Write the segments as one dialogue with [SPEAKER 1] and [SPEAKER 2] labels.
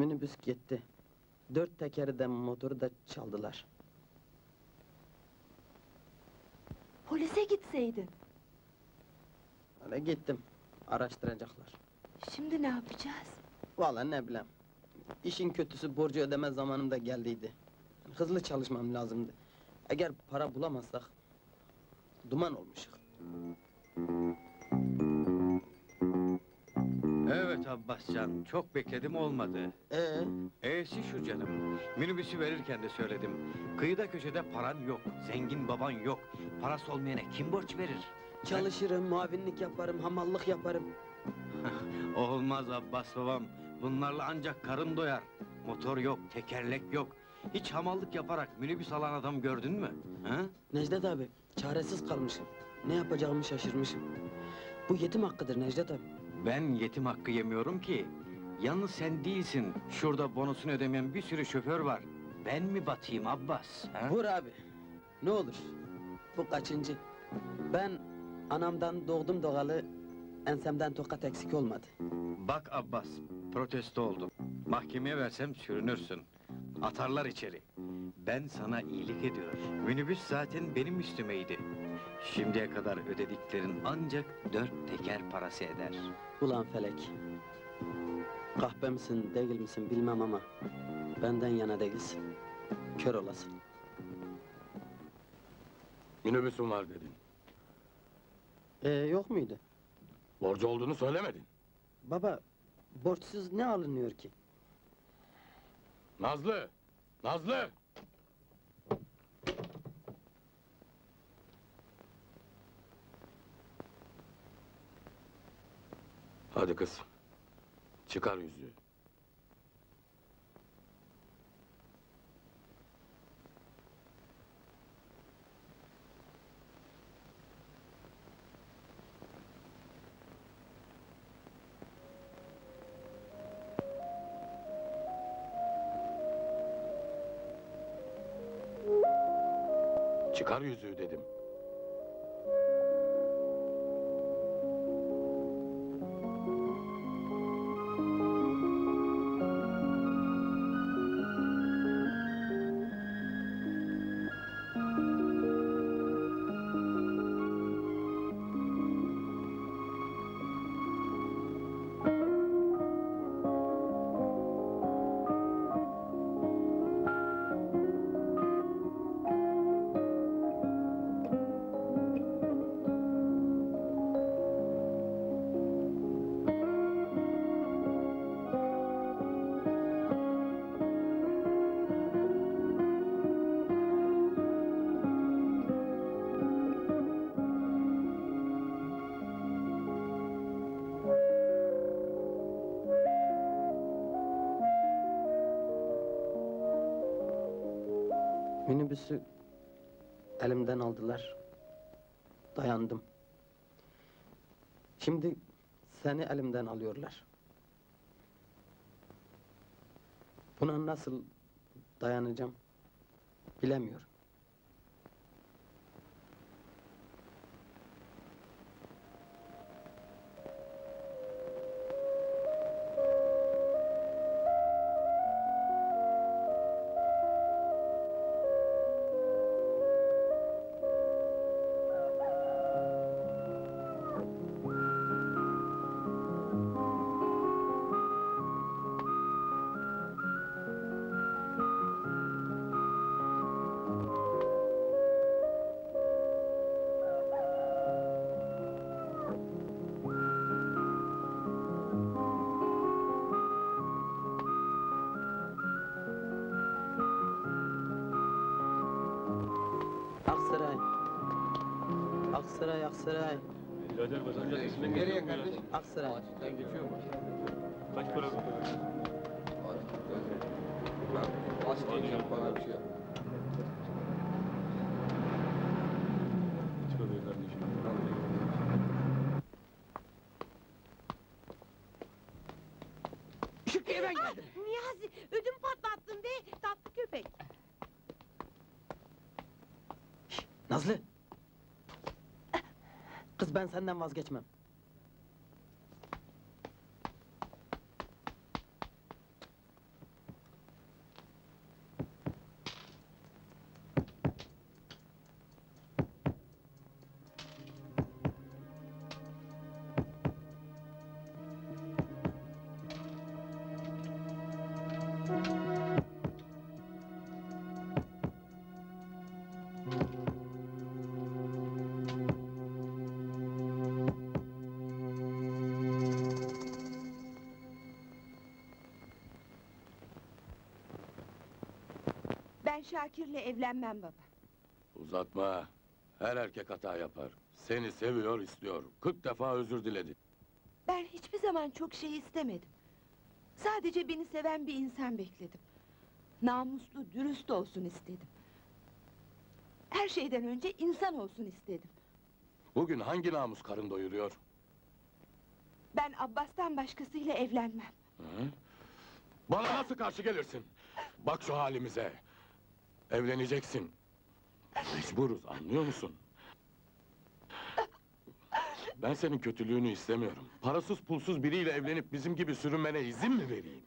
[SPEAKER 1] Minibüs gitti. Dört tekeri de motoru da çaldılar.
[SPEAKER 2] Polise gitseydin.
[SPEAKER 1] Öyle gittim. Araştıracaklar.
[SPEAKER 2] Şimdi ne yapacağız?
[SPEAKER 1] Vallahi ne bileyim. İşin kötüsü borcu ödeme zamanım da geldiydi. Hızlı çalışmam lazımdı. Eğer para bulamazsak duman olmuşuk.
[SPEAKER 3] Evet Abbascan, çok bekledim olmadı.
[SPEAKER 1] Ee,
[SPEAKER 3] E'si şu canım, minibüsü verirken de söyledim. Kıyıda köşede paran yok, zengin baban yok. Parası olmayana kim borç verir?
[SPEAKER 1] çalışırım, muavinlik yaparım, hamallık yaparım.
[SPEAKER 3] Olmaz Abbas babam, bunlarla ancak karın doyar. Motor yok, tekerlek yok. Hiç hamallık yaparak minibüs alan adam gördün mü? Ha?
[SPEAKER 1] Necdet abi, çaresiz kalmışım. Ne yapacağımı şaşırmışım. Bu yetim hakkıdır Necdet abi.
[SPEAKER 3] Ben yetim hakkı yemiyorum ki. Yalnız sen değilsin, şurada bonusunu ödemeyen bir sürü şoför var. Ben mi batayım Abbas? Ha?
[SPEAKER 1] Vur abi. Ne olur. Bu kaçıncı? Ben anamdan doğdum doğalı ensemden tokat eksik olmadı.
[SPEAKER 3] Bak Abbas, protesto oldum. Mahkemeye versem sürünürsün. Atarlar içeri. Ben sana iyilik ediyorum. Minibüs zaten benim üstümeydi. Şimdiye kadar ödediklerin ancak dört teker parası eder.
[SPEAKER 1] Ulan felek. Kahpe misin değil misin bilmem ama benden yana değilsin. Kör olasın.
[SPEAKER 4] Minibüsüm var dedin.
[SPEAKER 1] Ee, yok muydu?
[SPEAKER 4] Borcu olduğunu söylemedin.
[SPEAKER 1] Baba, borçsuz ne alınıyor ki?
[SPEAKER 4] Nazlı! Nazlı! Hadi kız. Çıkar yüzüğü. Çıkar yüzüğü dedim.
[SPEAKER 1] Minibüsü elimden aldılar. Dayandım. Şimdi seni elimden alıyorlar. Buna nasıl dayanacağım bilemiyorum. Aksaray, Aksaray.
[SPEAKER 5] Birader vatandaş ismin Nereye kardeşim?
[SPEAKER 1] Aksaray.
[SPEAKER 5] Sen geçiyor mu? Kaç para bu?
[SPEAKER 6] Aç diyeceğim bana bir şey yap.
[SPEAKER 5] Oluyor kardeşim?
[SPEAKER 1] Şükrü'ye ben geldim.
[SPEAKER 2] Niyazi, ödüm patlattın de tatlı köpek.
[SPEAKER 1] Nazlı. Ben senden vazgeçmem.
[SPEAKER 2] Şakir'le evlenmem baba.
[SPEAKER 4] Uzatma. Her erkek hata yapar. Seni seviyor, istiyor. 40 defa özür diledi.
[SPEAKER 2] Ben hiçbir zaman çok şey istemedim. Sadece beni seven bir insan bekledim. Namuslu, dürüst olsun istedim. Her şeyden önce insan olsun istedim.
[SPEAKER 4] Bugün hangi namus karın doyuruyor?
[SPEAKER 2] Ben Abbas'tan başkasıyla evlenmem.
[SPEAKER 4] Hı? Bana nasıl karşı gelirsin? Bak şu halimize. Evleneceksin. Mecburuz, anlıyor musun? Ben senin kötülüğünü istemiyorum. Parasız pulsuz biriyle evlenip bizim gibi sürünmene izin mi vereyim?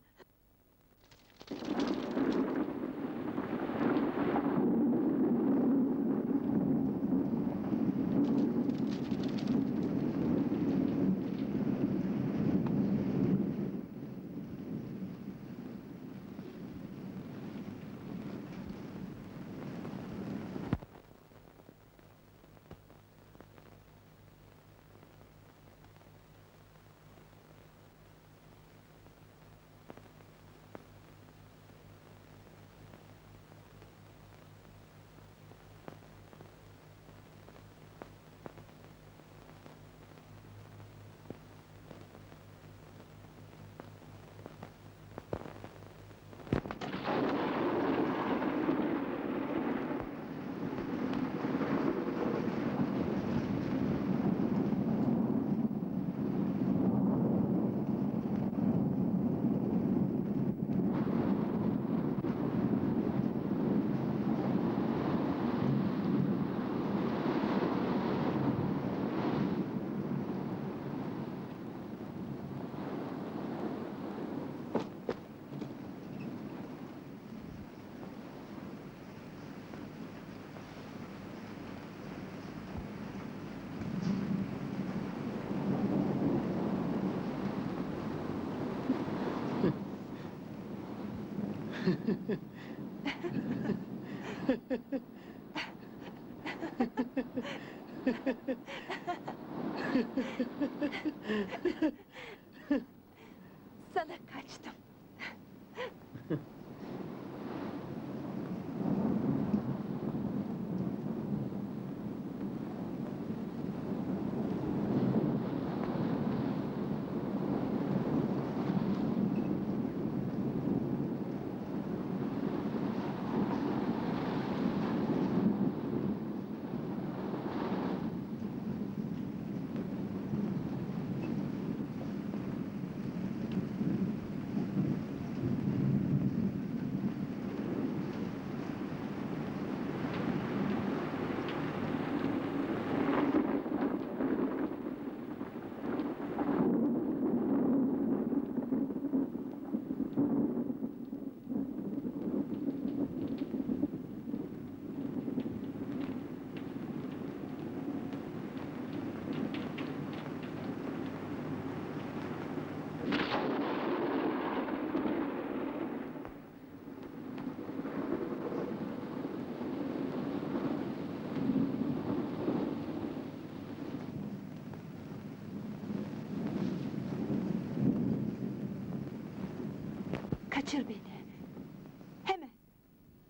[SPEAKER 2] Sana kaçtım.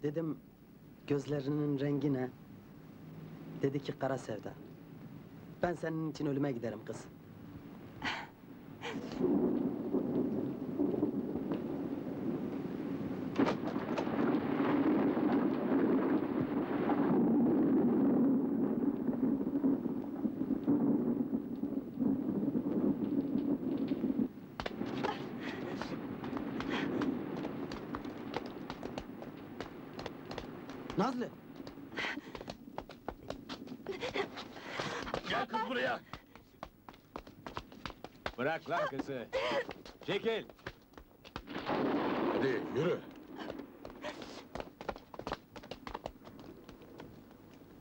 [SPEAKER 1] Dedim gözlerinin rengi ne? Dedi ki kara sevda. Ben senin için ölüme giderim kız. Nazlı!
[SPEAKER 4] Gel kız buraya!
[SPEAKER 3] Bırak lan kızı. Çekil.
[SPEAKER 4] Hadi yürü!